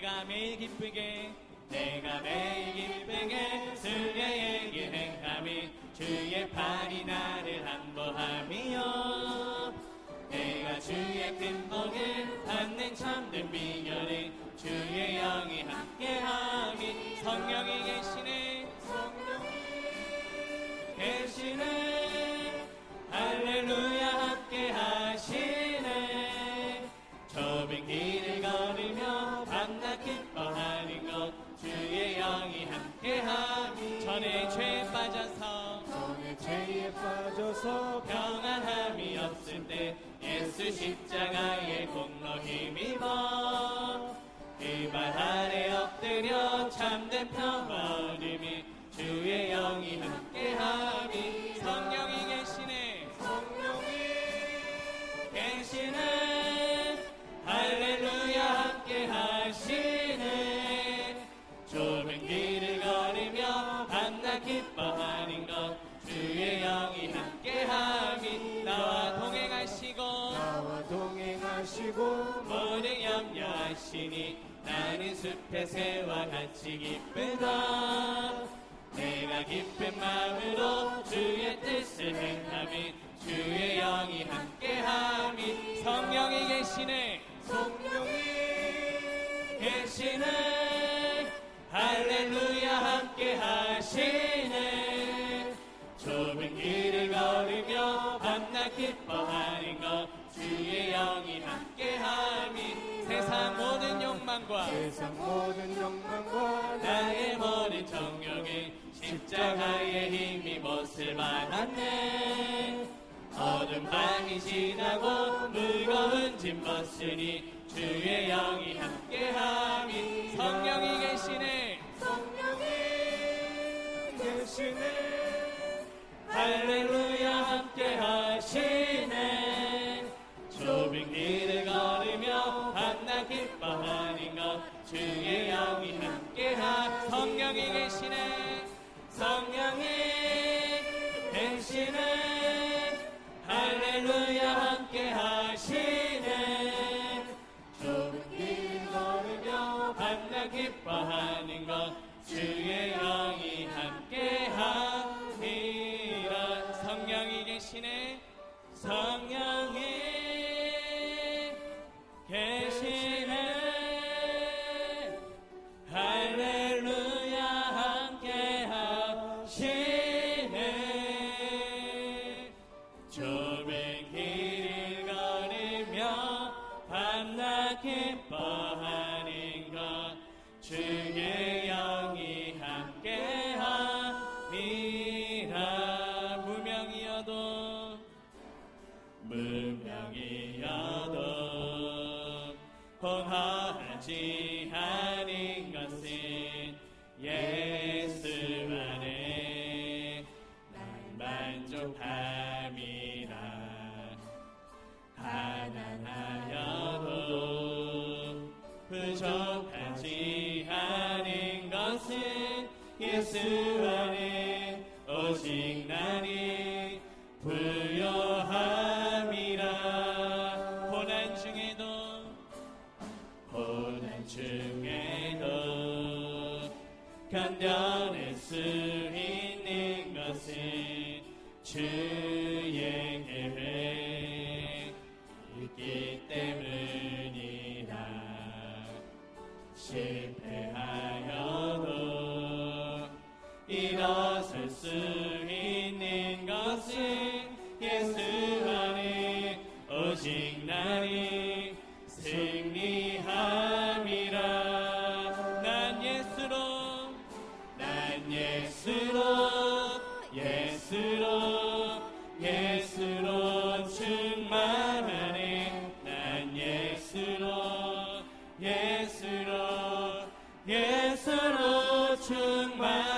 내가 매일 기쁘게 내가 매일 기쁘게 주의 얘기 행함이 주의 팔이 나를 한보함이요. 내가 주의 큰 복을 받는 참된 비결이 주의 영이 함께함이 성령이 계시네. 계시네 영이 함께함이 전에 죄에 빠져서 전의 죄에 빠져서 평안함이 없을 때 예수 십자가의 공로 힘입어 그발 아래 엎드려 참된 평화 동행하시고 모든 염려 하시니 나는 숲의 새와 같이 기쁘다. 내가 기쁜 마음으로 주의 뜻을 행함이 주의 영이 함께함이 성령이 계시네. 성령이 계시네. 할렐루야 함께 하시네. 좁은 길을 걸으며 밤낮 기뻐하는 것 주의 영이 함께 세상 모든 영광과 나의 모든 정욕이 십자가의 힘이 못을 받았네. 어둠 밤이 지나고 무거운 짐 벗으니 주의 영이 함께함이 성령이 계시네. 성령이 계시네. 할렐루야 주의 영이 함께하 성령이 계시네. 성령이 계시네. 할렐루야 함께 하시네. 좁은 길 걸으며 밤낮 기뻐하는 것 주의 영이 기뻐하는 것 주의 영이 함께함이라. 무명이어도 무명이어도 포함하지 오직 나니 부요함이라. 고난 중에도 고난 중에도 견뎌낼 수 있는 것은 주의 계획 있기 때문이 수 있는 것은 예수 안에 오직 나니 승리함이라. 난 예수로 난 예수로 예수로 예수로 충만하네 난 예수로 예수로 예수로 충만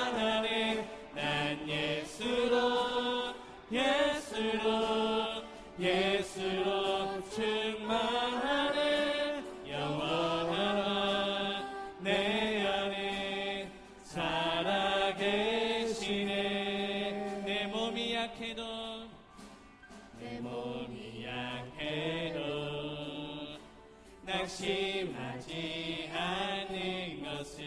낙심하지 않는 것은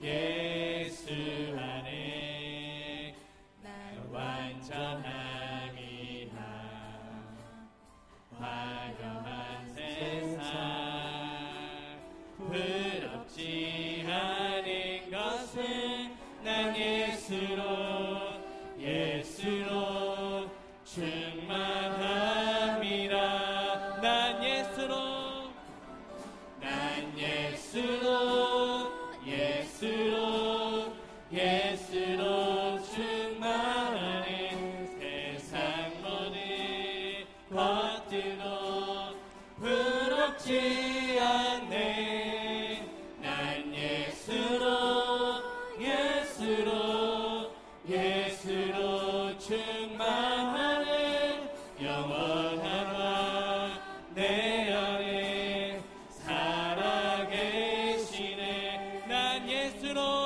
예수 안에 날 완전하게 하 화려한 세상 부럽지 않은 것은 난 예수로 예수로 주 예수로 예수로 충만하네. 영원하라 내 안에 살아계시네. 난 예수로